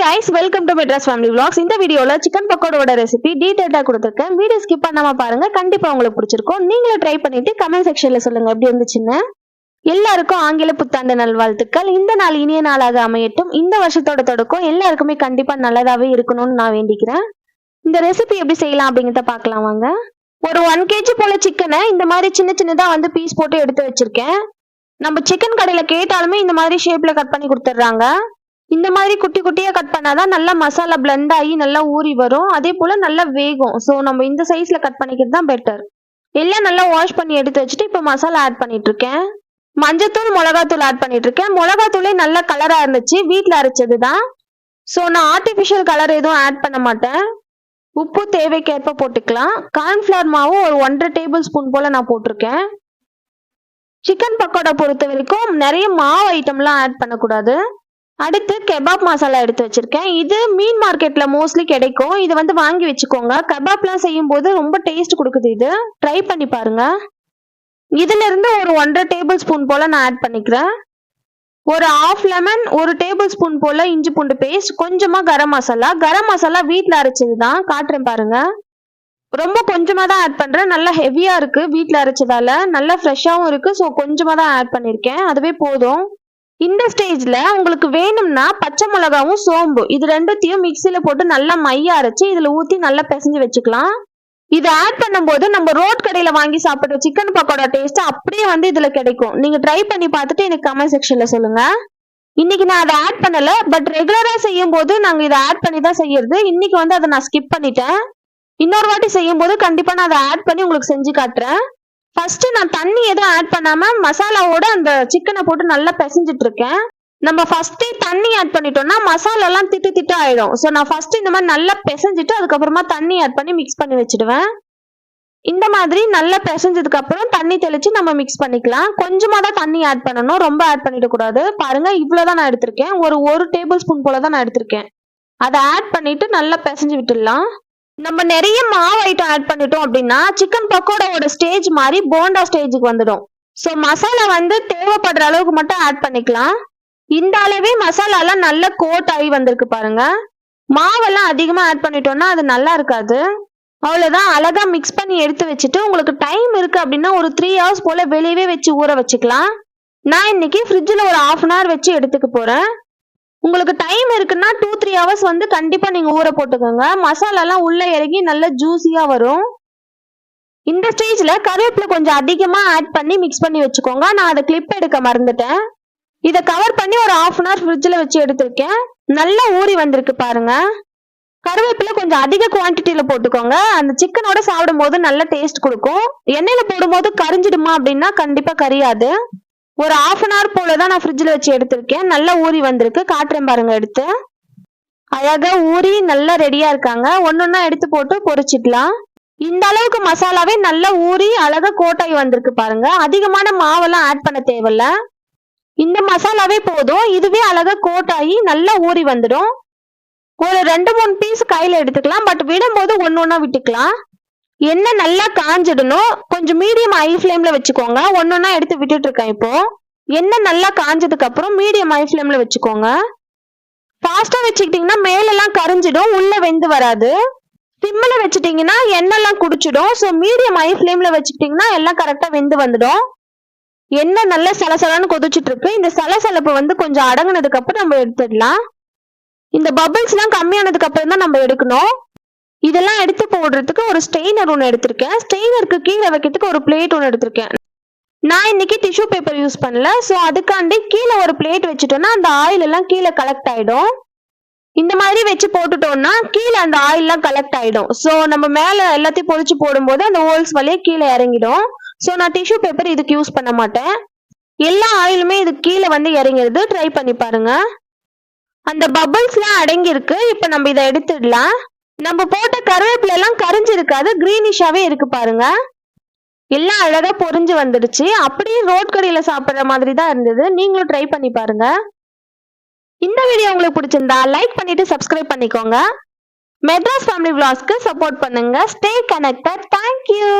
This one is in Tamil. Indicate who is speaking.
Speaker 1: Guys welcome to Madras family vlogs. இந்த வீடியோல சிக்கன் பக்கோடோட ரெசிபி டீடைலா கொடுத்துருக்கேன். வீடியோ ஸ்கிப் பண்ணாம பாருங்க கண்டிப்பா உங்களுக்கு பிடிச்சிருக்கும். நீங்களும் ட்ரை பண்ணிட்டு கமெண்ட் செக்ஷன்ல சொல்லுங்க எப்படி இருந்துச்சுன்னு. எல்லாருக்கும் ஆங்கில புத்தாண்டு நல்வாழ்த்துக்கள். இந்த நாள் இனிய நாளாக அமையட்டும். இந்த வருஷத்தோட தொடக்கம் எல்லாருக்குமே கண்டிப்பா நல்லதாவே இருக்கணும்னு நான் வேண்டிக்கிறேன். இந்த ரெசிபி எப்படி செய்யலாம் அப்படிங்கிறத பார்க்கலாம் வாங்க. ஒரு ஒன் கேஜி போல சிக்கனை இந்த மாதிரி சின்ன சின்னதா வந்து பீஸ் போட்டு எடுத்து வச்சிருக்கேன். நம்ம சிக்கன் கடையில கேட்டாலுமே இந்த மாதிரி ஷேப்ல கட் பண்ணி கொடுத்துட்றாங்க. இந்த மாதிரி குட்டி குட்டியா கட் பண்ணாதான் நல்லா மசாலா பிளெண்ட் ஆகி நல்லா ஊறி வரும். அதே போல நல்லா வேகும். ஸோ நம்ம இந்த சைஸ்ல கட் பண்ணிக்கிறது தான் பெட்டர் எல்லாம் நல்லா வாஷ் பண்ணி எடுத்து வச்சுட்டு இப்போ மசாலா ஆட் பண்ணிட்டு இருக்கேன் மஞ்சத்தூள் மிளகாத்தூள் ஆட் பண்ணிட்டு இருக்கேன் மிளகாத்தூளே நல்ல கலரா இருந்துச்சு. வீட்டில் அரைச்சது தான் ஸோ நான் ஆர்டிஃபிஷியல் கலர் எதுவும் ஆட் பண்ண மாட்டேன். உப்பு தேவைக்கேற்ப போட்டுக்கலாம். கார்ன்ஃபிளவர் மாவு ஒரு ஒன்றரை டேபிள் ஸ்பூன் போல நான் போட்டிருக்கேன். சிக்கன் பக்கோடா பொறுத்த வரைக்கும் நிறைய மாவு ஐட்டம்லாம் ஆட் பண்ணக்கூடாது. அடுத்து கெபாப் மசாலா எடுத்து வச்சிருக்கேன். இது மீன் மார்க்கெட்ல மோஸ்ட்லி கிடைக்கும். இது வந்து வாங்கி வச்சுக்கோங்க. கபாப்லாம் செய்யும் போது ரொம்ப டேஸ்ட் கொடுக்குது இது. ட்ரை பண்ணி பாருங்க. இதுல இருந்து ஒரு ஒன்றரை டேபிள் ஸ்பூன் போல நான் ஆட் பண்ணிக்கிறேன். ஒரு ஆஃப் லெமன் ஒரு டேபிள் ஸ்பூன் போல இஞ்சி பூண்டு பேஸ்ட் கொஞ்சமா கரம் மசாலா. கரம் மசாலா வீட்டில் அரைச்சது தான் காட்டுறேன் பாருங்க. ரொம்ப கொஞ்சமா தான் ஆட் பண்றேன். நல்லா ஹெவியா இருக்கு வீட்டில் அரைச்சதால. நல்லா ஃப்ரெஷ்ஷாகவும் இருக்கு. ஸோ கொஞ்சமா தான் ஆட் பண்ணிருக்கேன். அதுவே போதும். இந்த ஸ்டேஜ்ல உங்களுக்கு வேணும்னா பச்சை மிளகாவும் சோம்பு இது ரெண்டுத்தையும் மிக்சியில போட்டு நல்லா மைய அரைச்சு இதுல ஊத்தி நல்லா பிசைஞ்சு வச்சுக்கலாம். இதை ஆட் பண்ணும்போது நம்ம ரோட் கடையில வாங்கி சாப்பிட்ற சிக்கன் பக்கோடா டேஸ்ட் அப்படியே வந்து இதுல கிடைக்கும். நீங்க ட்ரை பண்ணி பார்த்துட்டு எனக்கு கமெண்ட் செக்ஷன்ல சொல்லுங்க. இன்னைக்கு நான் அதை ஆட் பண்ணல பட் ரெகுலரா செய்யும் போது நாங்க இதை ஆட் பண்ணி தான் செய்யறது. இன்னைக்கு வந்து அதை நான் ஸ்கிப் பண்ணிட்டேன். இன்னொரு வாட்டி செய்யும் போது கண்டிப்பா நான் அதை ஆட் பண்ணி உங்களுக்கு செஞ்சு காட்டுறேன். ஃபர்ஸ்ட் நான் தண்ணி எதுவும் ஆட் பண்ணாம மசாலாவோட அந்த சிக்கனை போட்டு நல்லா பிசைஞ்சிட்டு இருக்கேன். நம்ம ஃபர்ஸ்டே தண்ணி ஆட் பண்ணிட்டோம்னா மசாலா எல்லாம் திட்டு திட்டு ஆயிடும். ஸோ நான் ஃபர்ஸ்ட் இந்த மாதிரி நல்லா பிசைஞ்சிட்டு அதுக்கப்புறமா தண்ணி ஆட் பண்ணி மிக்ஸ் பண்ணி வச்சிடுவேன். இந்த மாதிரி நல்லா பிசைஞ்சதுக்கு அப்புறம் தண்ணி தெளிச்சு நம்ம மிக்ஸ் பண்ணிக்கலாம். கொஞ்சமா தான் தண்ணி ஆட் பண்ணணும். ரொம்ப ஆட் பண்ணிடக்கூடாது பாருங்க இவ்வளவுதான் நான் எடுத்திருக்கேன். ஒரு ஒரு டேபிள் ஸ்பூன் போல தான் நான் எடுத்திருக்கேன். அதை ஆட் பண்ணிட்டு நல்லா பிசைஞ்சு விட்டுடலாம். நம்ம நிறைய மாவு ஐட்டம் ஆட் பண்ணிட்டோம் அப்படின்னா சிக்கன் பக்கோடாவோட ஸ்டேஜ் மாதிரி போண்டா ஸ்டேஜுக்கு வந்துடும். ஸோ மசாலா வந்து தேவைப்படுற அளவுக்கு மட்டும் ஆட் பண்ணிக்கலாம். இந்த அளவே மசாலாலாம் நல்ல கோட் ஆகி வந்திருக்கு பாருங்க. மாவெல்லாம் அதிகமாக ஆட் பண்ணிட்டோம்னா அது நல்லா இருக்காது. அவ்வளோதான் அழகாக மிக்ஸ் பண்ணி எடுத்து வச்சுட்டு உங்களுக்கு டைம் இருக்குது அப்படின்னா ஒரு த்ரீ ஹவர்ஸ் போல் வெளியவே வச்சு ஊற வச்சுக்கலாம். நான் இன்னைக்கு ஃப்ரிட்ஜில் ஒரு ஆஃப் அன் ஹவர் வச்சு எடுத்துக்க போகிறேன் உங்களுக்கு டைம் இருக்குன்னா டூ த்ரீ ஹவர்ஸ் வந்து கண்டிப்பா நீங்க ஊற போட்டுக்கோங்க. மசாலாலாம் உள்ள இறங்கி நல்லா ஜூஸியா வரும். இந்த ஸ்டேஜ்ல கருவேப்பிலை கொஞ்சம் அதிகமா ஆட் பண்ணி மிக்ஸ் பண்ணி வச்சுக்கோங்க. நான் அதை கிளிப் எடுக்க மறந்துட்டேன். இதை கவர் பண்ணி ஒரு ஆஃப் அன் ஹவர் ஃப்ரிட்ஜில் வச்சு எடுத்திருக்கேன். நல்லா ஊறி வந்திருக்கு பாருங்க. கருவேப்பிலை கொஞ்சம் அதிக குவான்டிட்டியில போட்டுக்கோங்க. அந்த சிக்கனோட சாப்பிடும் போது நல்ல டேஸ்ட் கொடுக்கும். எண்ணெயில போடும்போது கரிஞ்சிடுமா அப்படின்னா கண்டிப்பா கரியாது. ஒரு ஆஃப் அன் ஹவர் போல தான் நான் ஃப்ரிட்ஜில் வச்சு எடுத்திருக்கேன். நல்லா ஊறி வந்திருக்கு. காட்டுறேன் பாருங்க எடுத்து. அழகா ஊறி நல்லா ரெடியா இருக்காங்க. ஒன்னொன்னா எடுத்து போட்டு பொரிச்சிக்கலாம். இந்த அளவுக்கு மசாலாவே நல்லா ஊறி அழகா கோட்டாகி வந்திருக்கு பாருங்க. அதிகமான மாவெல்லாம் ஆட் பண்ண தேவையில்ல. இந்த மசாலாவே போதும். இதுவே அழகா கோட்டாகி நல்லா ஊறி வந்துடும். ஒரு ரெண்டு மூணு பீஸ் கையில எடுத்துக்கலாம். பட் விடும்போது ஒன்னொன்னா விட்டுக்கலாம். எண்ணெய் நல்லா காஞ்சிடணும் கொஞ்சம் மீடியம் ஹை ஃப்ளேம்ல வச்சுக்கோங்க. ஒன்னொன்னா எடுத்து விட்டுட்டு இருக்கேன் இப்போ. எண்ணெய் நல்லா காஞ்சதுக்கு அப்புறம் மீடியம் ஹை ஃப்ளேம்ல வச்சுக்கோங்க. ஃபாஸ்டா வச்சுக்கிட்டீங்கன்னா மேலெல்லாம் கரைஞ்சிடும் உள்ள வெந்து வராது. சிம்மில் வச்சுட்டீங்கன்னா எண்ணெய்லாம் குடிச்சிடும். ஸோ மீடியம் ஹை ஃப்ளேம்ல வச்சுக்கிட்டீங்கன்னா எல்லாம் கரெக்டாக வெந்து வந்துடும். எண்ணெய் நல்லா சலசலன்னு கொதிச்சுட்டு இருக்கு. இந்த சலசலப்பு வந்து கொஞ்சம் அடங்கினதுக்கு அப்புறம் நம்ம எடுத்துடலாம். இந்த பபிள்ஸ் எல்லாம் கம்மியானதுக்கு அப்புறம் தான் நம்ம எடுக்கணும். இதெல்லாம் எடுத்து போடுறதுக்கு ஒரு ஸ்டெயினர் ஒன்று எடுத்திருக்கேன். ஸ்டெயினருக்கு கீழே வைக்கிறதுக்கு ஒரு பிளேட் ஒன்று எடுத்திருக்கேன். நான் இன்னைக்கு டிஷ்யூ பேப்பர் யூஸ் பண்ணல. ஸோ அதுக்காண்டி கீழே ஒரு பிளேட் வச்சுட்டோம்னா அந்த ஆயில் எல்லாம் கீழே கலெக்ட் ஆயிடும். இந்த மாதிரி வச்சு போட்டுட்டோம்னா கீழே அந்த ஆயில்லாம் கலெக்ட் ஆயிடும். ஸோ நம்ம மேலே எல்லாத்தையும் பொறிச்சு போடும்போது அந்த ஹோல்ஸ் வழியே கீழே இறங்கிடும். ஸோ நான் டிஷ்யூ பேப்பர் இதுக்கு யூஸ் பண்ண மாட்டேன். எல்லா ஆயிலுமே இது கீழே வந்து இறங்கிறது ட்ரை பண்ணி பாருங்க. அந்த பபிள்ஸ்லாம் அடங்கியிருக்கு. இப்போ நம்ம இதை எடுத்துடலாம். நம்ம போட்ட கருவேப்பிலை எல்லாம் கரிஞ்சு இருக்காது கிரீனிஷாவே இருக்கு பாருங்க. எல்லாம் அழகா பொரிஞ்சு வந்துடுச்சு. அப்படியே ரோட் கடையில சாப்பிடுற மாதிரி தான் இருந்தது. நீங்களும் ட்ரை பண்ணி பாருங்க. இந்த வீடியோ உங்களுக்கு பிடிச்சிருந்தா லைக் பண்ணிட்டு சப்ஸ்கிரைப் பண்ணிக்கோங்க. மெட்ராஸ் ஃபேமிலி விளாஸ்க்கு சப்போர்ட் பண்ணுங்க. Stay connected thank you